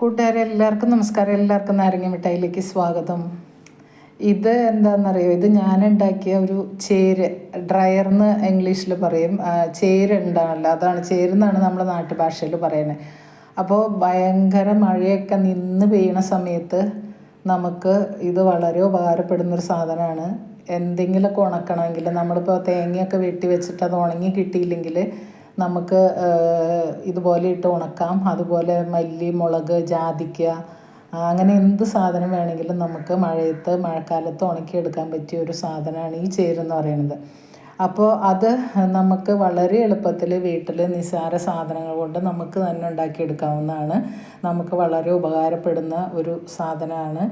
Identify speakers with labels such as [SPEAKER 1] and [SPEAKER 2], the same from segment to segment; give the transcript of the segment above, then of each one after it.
[SPEAKER 1] കൂട്ടുകാരെ എല്ലാവർക്കും നമസ്കാരം. എല്ലാവർക്കും നാരങ്ങ മിഠായിലേക്ക് സ്വാഗതം. ഇത് എന്താണെന്നറിയോ? ഇത് ഞാൻ ഉണ്ടാക്കിയ ഒരു ചേര് ഡ്രയർ എന്ന് ഇംഗ്ലീഷിൽ പറയും. ചേര് ഉണ്ടാണല്ലോ അതാണ് ചേരുന്നാണ് നമ്മുടെ നാട്ടുഭാഷയിൽ പറയുന്നത് അപ്പോൾ ഭയങ്കര മഴയൊക്കെ നിന്ന് പെയ്യണ സമയത്ത് നമുക്ക് ഇത് വളരെ ഉപകാരപ്പെടുന്നൊരു സാധനമാണ്. എന്തെങ്കിലുമൊക്കെ ഉണക്കണമെങ്കിൽ നമ്മളിപ്പോൾ തേങ്ങയൊക്കെ വെട്ടി വെച്ചിട്ട് അത് ഉണങ്ങി കിട്ടിയില്ലെങ്കിൽ നമുക്ക് ഇതുപോലെ ഇട്ട് ഉണക്കാം. അതുപോലെ മല്ലി മുളക് ജാതിക്ക അങ്ങനെ എന്ത് സാധനം വേണമെങ്കിലും നമുക്ക് മഴയത്ത് മഴക്കാലത്ത് ഉണക്കിയെടുക്കാൻ പറ്റിയ ഒരു സാധനമാണ് ഈ ചേരെന്ന് പറയുന്നത്. അപ്പോൾ അത് നമുക്ക് വളരെ എളുപ്പത്തിൽ വീട്ടിൽ നിസ്സാര സാധനങ്ങൾ കൊണ്ട് നമുക്ക് തന്നെ ഉണ്ടാക്കിയെടുക്കാവുന്നതാണ്. നമുക്ക് വളരെ ഉപകാരപ്പെടുന്ന ഒരു സാധനമാണ്.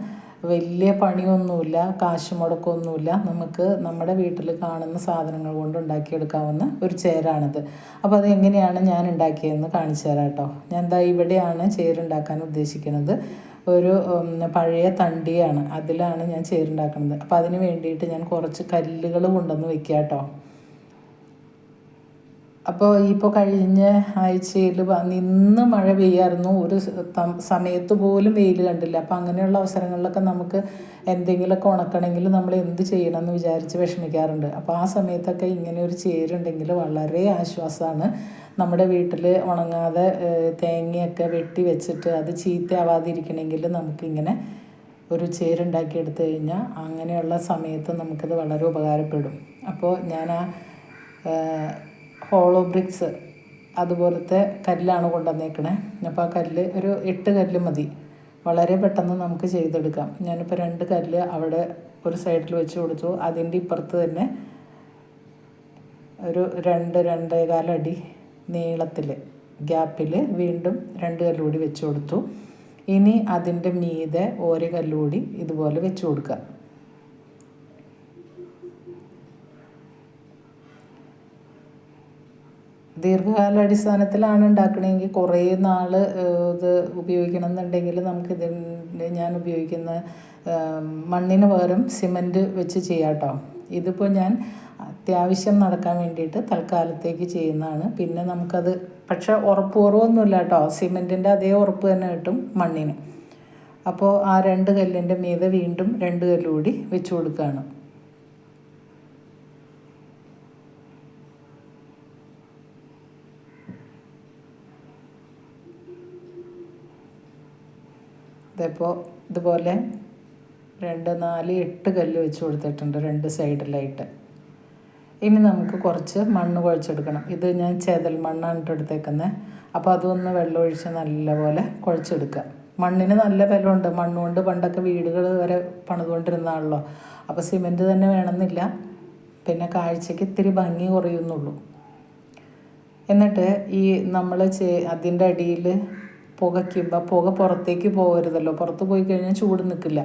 [SPEAKER 1] വലിയ പണിയൊന്നുമില്ല കാശ് മുടക്കമൊന്നുമില്ല നമുക്ക് നമ്മുടെ വീട്ടിൽ കാണുന്ന സാധനങ്ങൾ കൊണ്ട് ഉണ്ടാക്കിയെടുക്കാവുന്ന ഒരു ചേരാണിത്. അപ്പോൾ അത് എങ്ങനെയാണ് ഞാൻ ഉണ്ടാക്കിയതെന്ന് കാണിച്ചു തരാം കേട്ടോ. ഞാൻ എന്താ ഇവിടെയാണ് ചേരുണ്ടാക്കാൻ ഉദ്ദേശിക്കുന്നത്. ഒരു പഴയ തണ്ടിയാണ്. അതിലാണ് ഞാൻ ചേരുണ്ടാക്കുന്നത്. അപ്പോൾ അതിന് വേണ്ടിയിട്ട് ഞാൻ കുറച്ച് കല്ലുകൾ കൊണ്ടുവന്ന് വെക്കാം കേട്ടോ. അപ്പോൾ ഇപ്പോൾ കഴിഞ്ഞ ആഴ്ചയിൽ നിന്ന് മഴ പെയ്യായിരുന്നു. ഒരു സമയത്ത് പോലും വെയിൽ കണ്ടില്ല. അപ്പോൾ അങ്ങനെയുള്ള അവസരങ്ങളിലൊക്കെ നമുക്ക് എന്തെങ്കിലുമൊക്കെ ഉണക്കണമെങ്കിൽ നമ്മൾ എന്ത് ചെയ്യണം എന്ന് വിചാരിച്ച് വിഷമിക്കാറുണ്ട്. അപ്പോൾ ആ സമയത്തൊക്കെ ഇങ്ങനെ ഒരു ചേരുണ്ടെങ്കിൽ വളരെ ആശ്വാസമാണ്. നമ്മുടെ വീട്ടിൽ ഉണങ്ങാതെ തേങ്ങയൊക്കെ വെട്ടി വെച്ചിട്ട് അത് ചീത്തയാവാതിരിക്കണമെങ്കിൽ നമുക്കിങ്ങനെ ഒരു ചേരുണ്ടാക്കി എടുത്തു കഴിഞ്ഞാൽ അങ്ങനെയുള്ള സമയത്ത് നമുക്കത് വളരെ ഉപകാരപ്പെടും. അപ്പോൾ ഞാൻ ആ ഹോളോ ബ്രിക്സ് അതുപോലത്തെ കല്ലാണ് കൊണ്ടുവന്നേക്കണേ. അപ്പോൾ ആ കല്ല് ഒരു എട്ട് കല്ല് മതി. വളരെ പെട്ടെന്ന് നമുക്ക് ചെയ്തെടുക്കാം. ഞാനിപ്പോൾ രണ്ട് കല്ല് അവിടെ ഒരു സൈഡിൽ വെച്ച് കൊടുത്തു. അതിന്റെ ഇപ്പുറത്ത് തന്നെ ഒരു രണ്ട് രണ്ടേകാലടി നീളത്തിൽ ഗ്യാപ്പിൽ വീണ്ടും രണ്ട് കല്ലുകൂടി വെച്ച് കൊടുത്തു. ഇനി അതിന്റെ മീതെ ഓരോ കല്ലുകൂടി ഇതുപോലെ വെച്ച് കൊടുക്കുക. ദീർഘകാലാടിസ്ഥാനത്തിലാണ് ഉണ്ടാക്കണമെങ്കിൽ കുറേ നാൾ ഇത് ഉപയോഗിക്കണം എന്നുണ്ടെങ്കിൽ നമുക്കിത് ഞാൻ ഉപയോഗിക്കുന്ന മണ്ണിന് പകരം സിമന്റ് വെച്ച് ചെയ്യാം കേട്ടോ. ഇതിപ്പോൾ ഞാൻ അത്യാവശ്യം നടക്കാൻ വേണ്ടിയിട്ട് തൽക്കാലത്തേക്ക് ചെയ്യുന്നതാണ്. പിന്നെ നമുക്കത് പക്ഷേ ഉറപ്പ് കുറവൊന്നുമില്ല കേട്ടോ. സിമന്റിന്റെ അതേ ഉറപ്പ് തന്നെ കിട്ടും മണ്ണിന്. അപ്പോൾ ആ രണ്ട് കല്ലിന്റെ മീതെ വീണ്ടും രണ്ട് കല്ലുകൂടി വെച്ച് കൊടുക്കുകയാണ്. ഇതിപ്പോൾ ഇതുപോലെ രണ്ട് നാല് എട്ട് കല്ല് വെച്ച് കൊടുത്തിട്ടുണ്ട് രണ്ട് സൈഡിലായിട്ട്. ഇനി നമുക്ക് കുറച്ച് മണ്ണ് കുഴച്ചെടുക്കണം. ഇത് ഞാൻ ചേതൽ മണ്ണാണ് ഇട്ട് എടുത്തേക്കുന്നത് അപ്പോൾ അതൊന്ന് വെള്ളമൊഴിച്ച് നല്ലപോലെ കുഴച്ചെടുക്കുക മണ്ണിന് നല്ല ബലമുണ്ട്. മണ്ണുകൊണ്ട് പണ്ടൊക്കെ വീടുകൾ വരെ പണിതുകൊണ്ടിരുന്നാണല്ലോ. അപ്പോൾ സിമെന്റ് തന്നെ വേണമെന്നില്ല. പിന്നെ കാഴ്ചയ്ക്ക് ഇത്തിരി ഭംഗി കുറയുന്നുള്ളൂ. എന്നിട്ട് ഈ നമ്മൾ ചേ അതിന്റെ അടിയിൽ പുകയ്ക്കുമ്പോൾ പുക പുറത്തേക്ക് പോകരുതല്ലോ. പുറത്ത് പോയി കഴിഞ്ഞാൽ ചൂട് നിൽക്കില്ല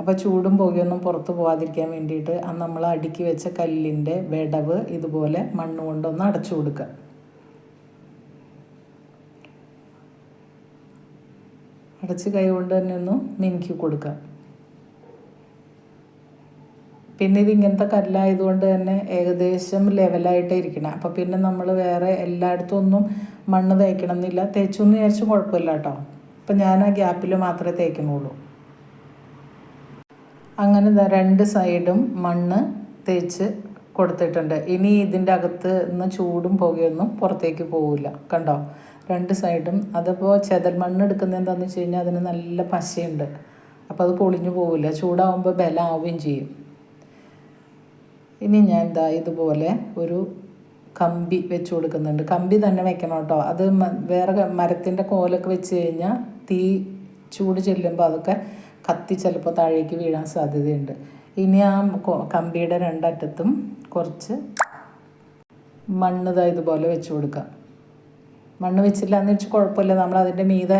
[SPEAKER 1] അപ്പോൾ ചൂടും പുകയൊന്നും പുറത്ത് പോകാതിരിക്കാൻ വേണ്ടിയിട്ട് ആ നമ്മൾ അടുക്കി വെച്ച കല്ലിന്റെ വിടവ് ഇതുപോലെ മണ്ണ് കൊണ്ടൊന്ന് അടച്ചു കൊടുക്കുക. അടച്ച് കൈ കൊണ്ട് തന്നെ ഒന്ന് മിനുക്കി കൊടുക്കുക. പിന്നെ ഇത് ഇങ്ങനത്തെ കല്ലായതുകൊണ്ട് തന്നെ ഏകദേശം ലെവലായിട്ടേ ഇരിക്കണം. അപ്പോൾ പിന്നെ നമ്മൾ വേറെ എല്ലായിടത്തും ഒന്നും മണ്ണ് തേക്കണം എന്നില്ല എന്ന് വിചാരിച്ചും കുഴപ്പമില്ല കേട്ടോ. അപ്പം ഞാൻ ആ ഗ്യാപ്പിൽ മാത്രമേ തേക്കുന്നുള്ളൂ. അങ്ങനെ രണ്ട് സൈഡും മണ്ണ് തേച്ച് കൊടുത്തിട്ടുണ്ട്. ഇനി ഇതിന്റെ അകത്ത് നിന്ന് ചൂടും പുകയൊന്നും പുറത്തേക്ക് പോവില്ല. കണ്ടോ? രണ്ട് സൈഡും. അതിപ്പോൾ ചെതൽ മണ്ണ് എടുക്കുന്നത് എന്താണെന്ന് വെച്ച് കഴിഞ്ഞാൽ അതിന് നല്ല പശയുണ്ട്. അപ്പോൾ അത് പൊളിഞ്ഞു പോവില്ല. ചൂടാവുമ്പോൾ ബലമാവുകയും ചെയ്യും. ഇനി ഞാൻ ഇതാ ഇതുപോലെ ഒരു കമ്പി വെച്ച് കൊടുക്കുന്നുണ്ട്. കമ്പി തന്നെ വെക്കണം കേട്ടോ. അത് വേറെ മരത്തിന്റെ കോലൊക്കെ വെച്ച് കഴിഞ്ഞാൽ തീ ചൂട് ചെല്ലുമ്പോൾ അതൊക്കെ കത്തി ചിലപ്പോൾ താഴേക്ക് വീഴാൻ സാധ്യതയുണ്ട്. ഇനി ആ കമ്പിയുടെ രണ്ടറ്റത്തും കുറച്ച് മണ്ണ് ഇതാ ഇതുപോലെ വെച്ച് കൊടുക്കാം. മണ്ണ് വെച്ചില്ല എന്ന് വെച്ച് കുഴപ്പമില്ല നമ്മൾ അതിന്റെ മീതെ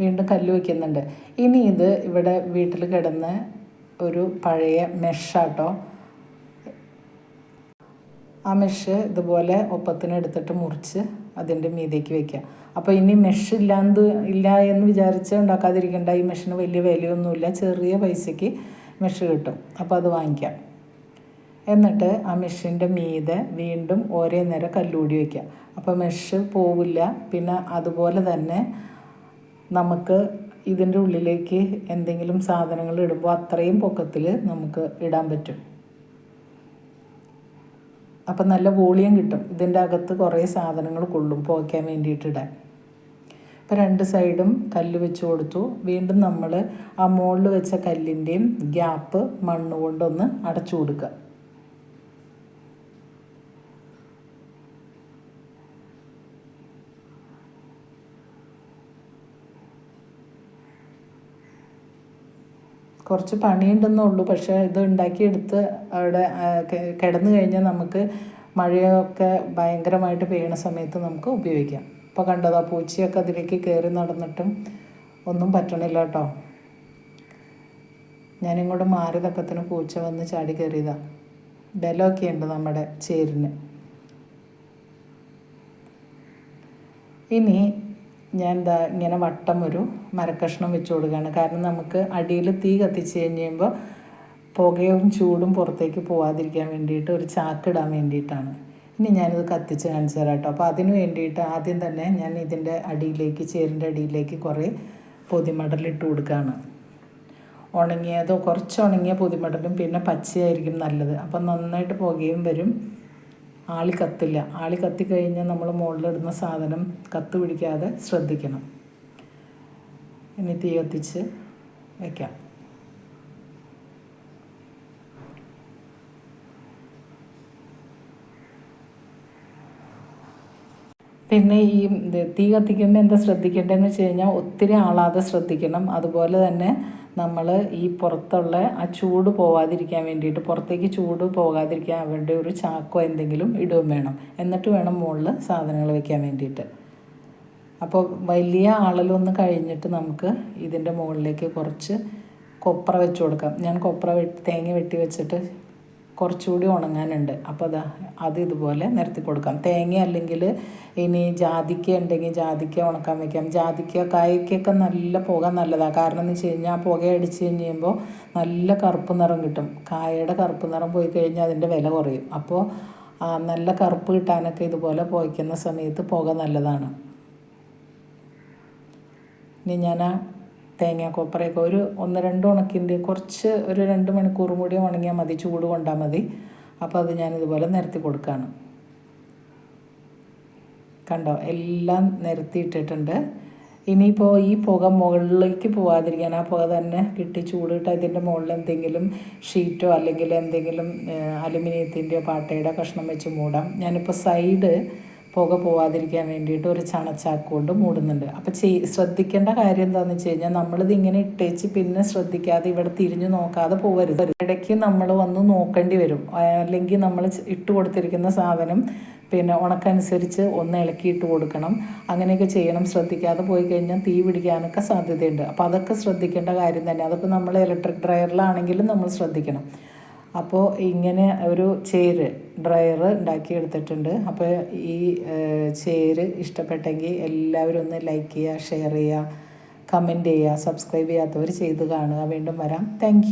[SPEAKER 1] വീണ്ടും കല്ല് വെക്കുന്നുണ്ട്. ഇനി ഇത് ഇവിടെ വീട്ടിൽ കിടന്ന് ഒരു പഴയ മെഷാട്ടോ ആ മെഷ് ഇതുപോലെ ഒപ്പത്തിന് എടുത്തിട്ട് മുറിച്ച് അതിന്റെ മീതേക്ക് വെക്കുക. അപ്പോൾ ഇനി മെഷ് ഇല്ലാന്ന് ഇല്ല എന്ന് വിചാരിച്ച് ഉണ്ടാക്കാതിരിക്കേണ്ട. ഈ മെഷിന് വലിയ വിലയൊന്നുമില്ല ചെറിയ പൈസയ്ക്ക് മെഷ് കിട്ടും. അപ്പോൾ അത് വാങ്ങിക്കാം. എന്നിട്ട് ആ മെഷിന്റെ മീതെ വീണ്ടും ഒരേ നേരം കല്ലൂടി വയ്ക്കുക അപ്പോൾ മെഷ് പോവില്ല. പിന്നെ അതുപോലെ തന്നെ നമുക്ക് ഇതിന്റെ ഉള്ളിലേക്ക് എന്തെങ്കിലും സാധനങ്ങൾ ഇടുമ്പോൾ അത്രയും പൊക്കത്തിൽ നമുക്ക് ഇടാൻ പറ്റും. അപ്പം നല്ല വോളിയം കിട്ടും. ഇതിന്റെ അകത്ത് കുറേ സാധനങ്ങൾ കൊള്ളും പോയ്ക്കാൻ വേണ്ടിയിട്ട് ഇടാൻ. ഇപ്പം രണ്ട് സൈഡും കല്ല് വെച്ച് കൊടുത്തു. വീണ്ടും നമ്മൾ ആ മുകളിൽ വെച്ച കല്ലിന്റെയും ഗ്യാപ്പ് മണ്ണ് കൊണ്ടൊന്ന് അടച്ചു കൊടുക്കുക. കുറച്ച് പണിയുണ്ടെന്നേ ഉള്ളൂ. പക്ഷേ ഇത് ഉണ്ടാക്കിയെടുത്ത് അവിടെ കിടന്നു കഴിഞ്ഞാൽ നമുക്ക് മഴയൊക്കെ ഭയങ്കരമായിട്ട് പെയ്യണ സമയത്ത് നമുക്ക് ഉപയോഗിക്കാം. ഇപ്പോൾ കണ്ടതാ പൂച്ചയൊക്കെ അതിലേക്ക് കയറി നടന്നിട്ടും ഒന്നും പറ്റണില്ല കേട്ടോ. ഞാനിങ്ങോട്ട് മാറി തക്കത്തിന് പൂച്ച വന്ന് ചാടി കയറിയതാ. ബലമൊക്കെ ഉണ്ട് നമ്മുടെ ചേരിന്. ഇനി ഞാൻ എന്താ ഇങ്ങനെ വട്ടം ഒരു മരക്കഷ്ണം വെച്ച് കൊടുക്കുകയാണ്. കാരണം നമുക്ക് അടിയിൽ തീ കത്തിച്ച് കഴിഞ്ഞ് പുകയും ചൂടും പുറത്തേക്ക് പോവാതിരിക്കാൻ വേണ്ടിയിട്ട് ഒരു ചാക്കിടാൻ വേണ്ടിയിട്ടാണ്. ഇനി ഞാനിത് കത്തിച്ച് കാണിച്ചു തരാം കേട്ടോ. അപ്പോൾ അതിന് വേണ്ടിയിട്ട് ആദ്യം തന്നെ ഞാൻ ഇതിന്റെ അടിയിലേക്ക് ചേരിന്റെ അടിയിലേക്ക് കുറേ പൊതിമടലിട്ട് കൊടുക്കുകയാണ്. ഉണങ്ങിയതോ കുറച്ച് ഉണങ്ങിയ പൊതിമടലും പിന്നെ പച്ചയായിരിക്കും നല്ലത്. അപ്പം നന്നായിട്ട് പുകയും വരും. ആളി കത്തില്ല. ആളി കത്തിക്കഴിഞ്ഞാൽ നമ്മൾ മുകളിലിടുന്ന സാധനം കത്ത് പിടിക്കാതെ ശ്രദ്ധിക്കണം. ഇനി തീ കത്തിച്ച് വയ്ക്കാം പിന്നെ ഈ തീ കത്തിക്കുമ്പോൾ എന്താ ശ്രദ്ധിക്കേണ്ടതെന്ന് വെച്ച് കഴിഞ്ഞാൽ ഒത്തിരി ആളാതെ ശ്രദ്ധിക്കണം. അതുപോലെ തന്നെ നമ്മൾ ഈ പുറത്തുള്ള ആ ചൂട് പോവാതിരിക്കാൻ വേണ്ടിയിട്ട് പുറത്തേക്ക് ചൂട് പോകാതിരിക്കാൻ വേണ്ടി ഒരു ചാക്കോ എന്തെങ്കിലും ഇടുകയും വേണം. എന്നിട്ട് വേണം മുകളിൽ സാധനങ്ങൾ വെക്കാൻ വേണ്ടിയിട്ട്. അപ്പോൾ വലിയ ആളലൊന്ന് കഴിഞ്ഞിട്ട് നമുക്ക് ഇതിന്റെ മുകളിലേക്ക് കുറച്ച് കൊപ്ര വെച്ച് കൊടുക്കാം. ഞാൻ കൊപ്ര വെട്ടി തേങ്ങ വെട്ടി വെച്ചിട്ട് കുറച്ചുകൂടി ഉണങ്ങാനുണ്ട്. അപ്പോൾ അതാ അത് ഇതുപോലെ നിരത്തി കൊടുക്കാം. തേങ്ങ അല്ലെങ്കിൽ ഇനി ജാതിക്ക ഉണ്ടെങ്കിൽ ജാതിക്ക ഉണക്കാൻ വെക്കാം. ജാതിക്ക കായ്ക്കൊക്കെ നല്ല പുക നല്ലതാണ് കാരണം എന്ന് വെച്ച് കഴിഞ്ഞാൽ പുക അടിച്ച് കഴിഞ്ഞുമ്പോൾ നല്ല കറുപ്പ് നിറം കിട്ടും. കായയുടെ കറുപ്പ് നിറം പോയി കഴിഞ്ഞാൽ അതിന്റെ വില കുറയും. അപ്പോൾ നല്ല കറുപ്പ് കിട്ടാനൊക്കെ ഇതുപോലെ പോയിക്കുന്ന സമയത്ത് പുക നല്ലതാണ്. ഇനി ഞാൻ തേങ്ങ കൊപ്പറയൊക്കെ ഒരു ഒന്ന് രണ്ട് ഉണക്കിന്റെ കുറച്ച് ഒരു രണ്ട് മണിക്കൂർ കൂടി ഉണങ്ങിയാൽ മതി ചൂട് കൊണ്ടാൽ മതി. അപ്പോൾ അത് ഞാൻ ഇതുപോലെ നിരത്തി കൊടുക്കുകയാണ് കണ്ടോ? എല്ലാം നിരത്തിയിട്ടിട്ടുണ്ട് ഇനിയിപ്പോൾ ഈ പുക മുകളിലേക്ക് പോകാതിരിക്കാൻ ആ പുക തന്നെ കിട്ടി ചൂടിട്ട് അതിന്റെ മുകളിൽ എന്തെങ്കിലും ഷീറ്റോ അല്ലെങ്കിൽ എന്തെങ്കിലും അലുമിനിയത്തിന്റെയോ പാട്ടയുടെ കഷ്ണം വെച്ച് മൂടാം. ഞാനിപ്പോൾ സൈഡ് പുക പോവാതിരിക്കാൻ വേണ്ടിയിട്ട് ഒരു ചണച്ചാക്ക് കൊണ്ട് മൂടുന്നുണ്ട്. അപ്പോൾ ചെയ് ശ്രദ്ധിക്കേണ്ട കാര്യം എന്താണെന്ന് വെച്ച് കഴിഞ്ഞാൽ നമ്മളിത് ഇങ്ങനെ ഇട്ടേച്ച് പിന്നെ ശ്രദ്ധിക്കാതെ ഇവിടെ തിരിഞ്ഞു നോക്കാതെ പോകരുത് ഇടയ്ക്ക് നമ്മൾ വന്ന് നോക്കേണ്ടി വരും. അല്ലെങ്കിൽ നമ്മൾ ഇട്ട് കൊടുത്തിരിക്കുന്ന സാധനം പിന്നെ ഉണക്കനുസരിച്ച് ഒന്ന് ഇളക്കിയിട്ട് കൊടുക്കണം. അങ്ങനെയൊക്കെ ചെയ്യണം. ശ്രദ്ധിക്കാതെ പോയി കഴിഞ്ഞാൽ തീ പിടിക്കാനൊക്കെ സാധ്യതയുണ്ട്. അപ്പോൾ അതൊക്കെ ശ്രദ്ധിക്കേണ്ട കാര്യം തന്നെ. അതൊക്കെ നമ്മൾ ഇലക്ട്രിക് ഡ്രയറിലാണെങ്കിലും നമ്മൾ ശ്രദ്ധിക്കണം. അപ്പോൾ ഇങ്ങനെ ഒരു ചേര് ഡ്രയർ ഉണ്ടാക്കിയെടുത്തിട്ടുണ്ട് അപ്പോൾ ഈ ചേര് ഇഷ്ടപ്പെട്ടെങ്കിൽ എല്ലാവരും ഒന്ന് ലൈക്ക് ചെയ്യുക ഷെയർ ചെയ്യുക കമന്റ് ചെയ്യുക സബ്സ്ക്രൈബ് ചെയ്യാത്തവർ ചെയ്ത് കാണുക. വീണ്ടും വരാം. താങ്ക്